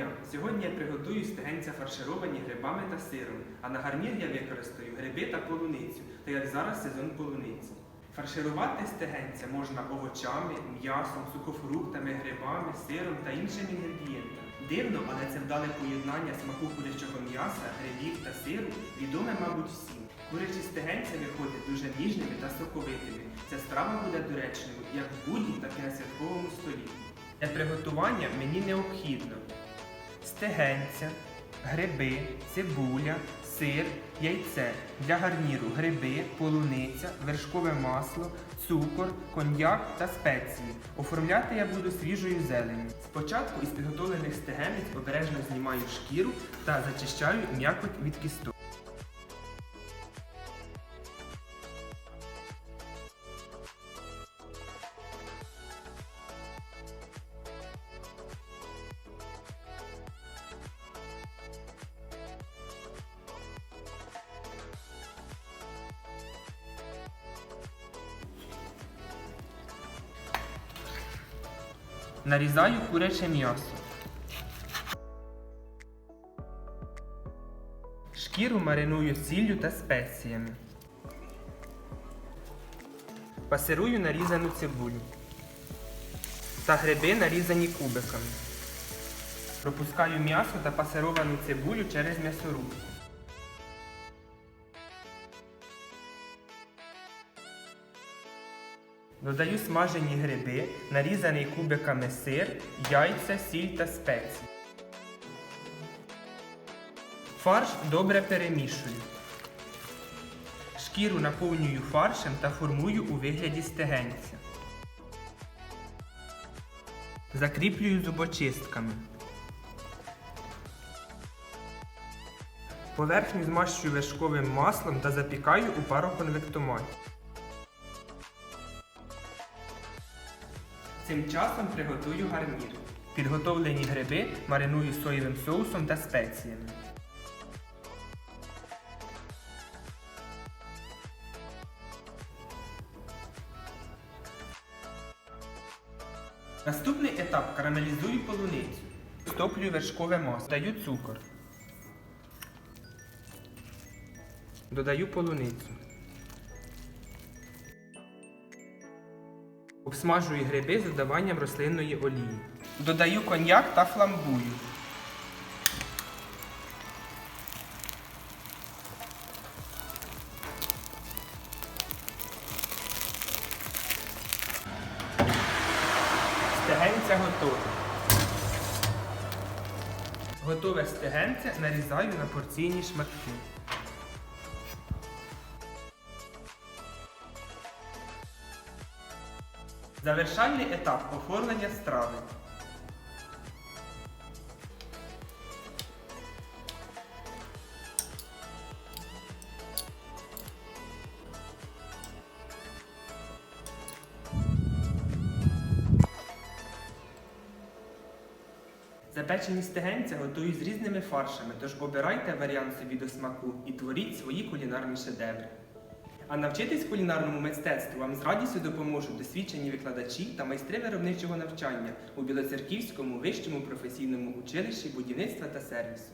дня! Сьогодні я приготую стегенця фаршировані грибами та сиром, а на гарнір я використаю гриби та полуницю, так як зараз сезон полуниці. Фарширувати стегенця можна овочами, м'ясом, сухофруктами, грибами, сиром та іншими інгредієнтами. Дивно, але це вдале поєднання смаку курячого м'яса, грибів та сиру відоме, мабуть, всім. Курячі стегенця виходять дуже ніжними та соковитими. Ця страва буде доречною як в будні, так і на святковому столі. Для приготування мені необхідно стегенця, гриби, цибуля, сир, яйце. Для гарніру гриби, полуниця, вершкове масло, цукор, коньяк та спеції. Оформляти я буду свіжою зеленю. Спочатку із підготовлених стегенець обережно знімаю шкіру та зачищаю м'якоть від кісток. Нарізаю куряче м'ясо. Шкіру мариную сіллю та спеціями. Пасирую нарізану цибулю. Та гриби нарізані кубиками. Пропускаю м'ясо та пасировану цибулю через м'ясорубку. Додаю смажені гриби, нарізаний кубиками сир, яйця, сіль та спеції. Фарш добре перемішую. Шкіру наповнюю фаршем та формую у вигляді стегенця. Закріплюю зубочистками. Поверхню змащую вершковим маслом та запікаю у пароконвектоматі. Цим часом приготую гарнір. Підготовлені гриби мариную соєвим соусом та спеціями. Наступний етап карамелізую полуницю. Стоплюю вершкове масло. Даю цукор. Додаю полуницю. Обсмажую гриби з додаванням рослинної олії. Додаю коньяк та фламбую. Стегенця готове. Готове стегенце нарізаю на порційні шматки. Завершальний етап оформлення страви. Запечені стегенця готують з різними фаршами, тож обирайте варіант собі до смаку і творіть свої кулінарні шедеври. А навчитись кулінарному мистецтву вам з радістю допоможуть досвідчені викладачі та майстри виробничого навчання у Білоцерківському вищому професійному училищі будівництва та сервісу.